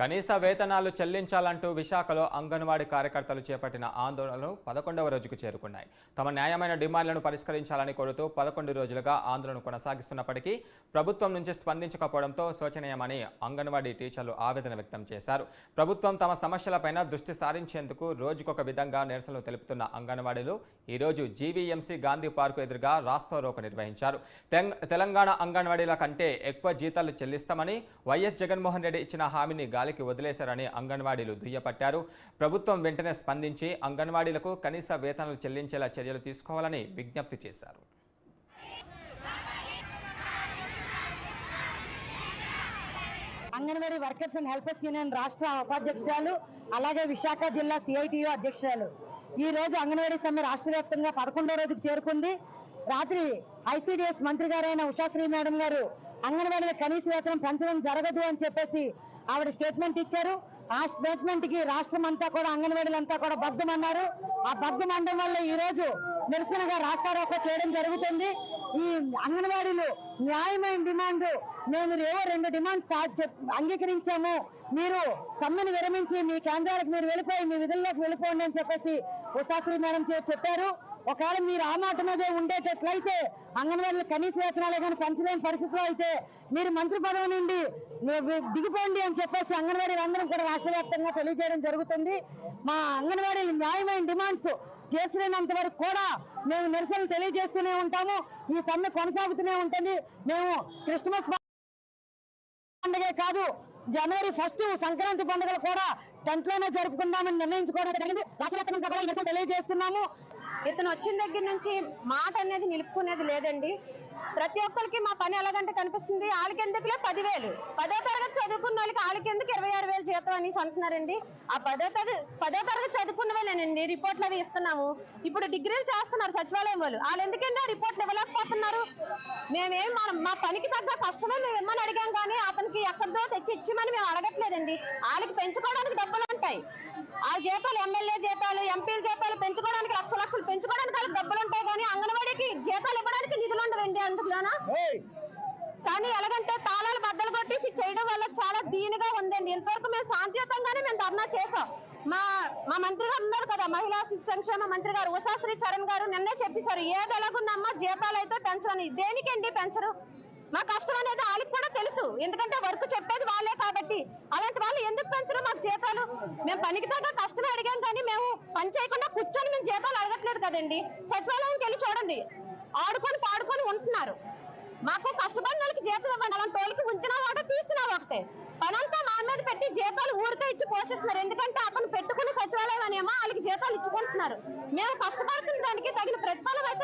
కనీస వేతనాలు చెల్లించాలంటూ విశాఖలో అంగన్వాడీ కార్యకర్తలు చేపట్టిన ఆందోళనలు పదకొండవ రోజుకు చేరుకున్నాయి. తమ న్యాయమైన డిమాండ్లను పరిష్కరించాలని కోరుతూ పదకొండు రోజులుగా ఆందోళన కొనసాగిస్తున్నప్పటికీ ప్రభుత్వం నుంచి స్పందించకపోవడంతో శోచనీయమని అంగన్వాడీ టీచర్లు ఆవేదన వ్యక్తం చేశారు. ప్రభుత్వం తమ సమస్యలపైన దృష్టి సారించేందుకు రోజుకొక విధంగా నిరసనలు తెలుపుతున్న అంగన్వాడీలు ఈరోజు జీవీఎంసీ గాంధీ పార్కు ఎదురుగా రాస్తారోకో నిర్వహించారు. తెలంగాణ అంగన్వాడీల కంటే ఎక్కువ జీతాలు చెల్లిస్తామని వైఎస్ జగన్మోహన్ రెడ్డి ఇచ్చిన హామీని గాలి గాలికి వదిలేశారని అంగన్వాడీలు దుయ్యపట్టారు. ప్రభుత్వం వెంటనే స్పందించి అంగన్వాడీలకు కనీస వేతనాలు చెల్లించేలా చర్యలు తీసుకోవాలని విజ్ఞప్తి చేశారు. Anganwadi workers and helpers union రాష్ట్ర ఉపాధ్యక్షురాలు అలాగే విశాఖ జిల్లా సిఐటియు అధ్యక్షురాలు. ఈ రోజు అంగన్వాడీ సమ్మె రాష్ట్ర వ్యాప్తంగా పదకొండో రోజుకు చేరుకుంది. రాత్రి ఐసిడిఎస్ మంత్రి గారైన ఉషాశ్రీ మేడం గారు అంగన్వాడీల కనీస వేతనం పెంచడం జరగదు అని చెప్పేసి ఆవిడ స్టేట్మెంట్ ఇచ్చారు. ఆ స్టేట్మెంట్కి రాష్ట్రం అంతా కూడా అంగన్వాడీలంతా కూడా బద్దమన్నారు ఆ బద్దమండం వల్ల ఈ రోజు నిరసనగా రాస్తారోక చేయడం జరుగుతుంది. ఈ అంగన్వాడీలు న్యాయమైన డిమాండ్. మేము ఏవో రెండు డిమాండ్స్ అంగీకరించాము. మీరు సమ్మెను విరమించి మీ కేంద్రాలకు మీరు వెళ్ళిపోయి మీ విధుల్లోకి వెళ్ళిపోండి అని చెప్పేసి ఉషాశ్రీ మేడం చెప్పారు. ఒకవేళ మీరు ఆ మాట మీదే ఉండేటట్లయితే అంగన్వాడీలు కనీస వేతనాలే కానీ పెంచలేని పరిస్థితిలో అయితే మీరు మంత్రి పదవి నుండి దిగిపోండి అని చెప్పేసి అంగన్వాడీలు అందరం కూడా రాష్ట్ర వ్యాప్తంగా తెలియజేయడం జరుగుతుంది. మా అంగన్వాడీలు న్యాయమైన డిమాండ్స్ తీర్చలేనంత వరకు కూడా మేము నిరసనలు తెలియజేస్తూనే ఉంటాము. ఈ సమ్మె కొనసాగుతూనే ఉంటుంది. మేము క్రిస్మస్ పండుగే కాదు జనవరి ఫస్ట్ సంక్రాంతి పండుగలు కూడా టెన్త్లోనే జరుపుకుందామని నిర్ణయించుకోవడం జరిగింది. రాష్ట్ర కూడా తెలియజేస్తున్నాము. ఇతను వచ్చిన దగ్గర నుంచి మాట అనేది నిలుపుకునేది లేదండి. ప్రతి ఒక్కరికి మా పని ఎలాగంటే కనిపిస్తుంది. వాళ్ళకెందుకులే పదివేలు. పదో తరగతి చదువుకున్న వాళ్ళకి వాళ్ళకెందుకు ఇరవై ఆరు వేలు జీతం అనేసి అంటున్నారండి. ఆ పదో తరగతి పదో తరగతి చదువుకున్న వాళ్ళేనండి. రిపోర్ట్లు అవి ఇస్తున్నాము. ఇప్పుడు డిగ్రీలు చేస్తున్నారు సచివాలయం వాళ్ళు. వాళ్ళు ఎందుకంటే ఆ రిపోర్ట్లు ఇవ్వలేకపోతున్నారు? మేమేం మనం మా పనికి తగ్గ కష్టమే మేము ఇమ్మని అడిగాం కానీ అతనికి ఎక్కడిదో తెచ్చి ఇచ్చిమని మేము అడగట్లేదండి. వాళ్ళకి పెంచుకోవడానికి డబ్బులు ఉంటాయి ఆ జీతాలు ఎమ్మెల్యే జీతాలు ఎంపీల జీతాలు పెంచుకోవడానికి లక్ష లక్షలు పెంచుకోవడానికి వాళ్ళకి డబ్బులు ఉంటాయి కానీ అంగన్వాడీకి జీతాలు ఇవ్వడానికి నిధులు ఉండవండి అందుకులోనా కానీ తాళాలు బద్దలు కొట్టేసి చేయడం వల్ల చాలా దీనిగా ఉందండి. ఇంతవరకు మేము శాంతియుతంగానే మేము ధర్నా చేసాం మా మా మంత్రి గారు ఉన్నారు కదా మహిళా శిశు సంక్షేమ మంత్రి గారు ఉషాశ్రీ చరణ్ గారు నిన్నే చెప్పేశారు ఏది ఎలాగుందమ్మా? జీతాలు అయితే పెంచని దేనికండి పెంచరు? మా కష్టం అనేది వాళ్ళకి కూడా తెలుసు. ఎందుకంటే వర్క్ చెప్పేది వాళ్ళే కాబట్టి. అలాంటి వాళ్ళు ఎందుకు పెంచరు మాకు జీతాలు? మేము పనికి దాకా కష్టమే అడిగాం కానీ మేము పని చేయకుండా కూర్చొని మేము జీతాలు అడగట్లేదు కదండి. సచివాలయంకి వెళ్ళి చూడండి. ఆడుకొని పాడుకొని ఉంటున్నారు. మాకు కష్టపడిన వాళ్ళకి జీతం ఇవ్వండి అలాంటి వాళ్ళకి ఉంచినా ఒకటే తీసినా ఒకటే పనంతా మా మీద పెట్టి జీతాలు ఊరితో ఇచ్చి పోషిస్తున్నారు. ఎందుకంటే అతను పెట్టుకున్న సచివాలయం అనేమో వాళ్ళకి జీతాలు ఇచ్చుకుంటున్నారు మేము కష్టపడుతున్న దానికి తగిన ప్రతిఫలం అయితే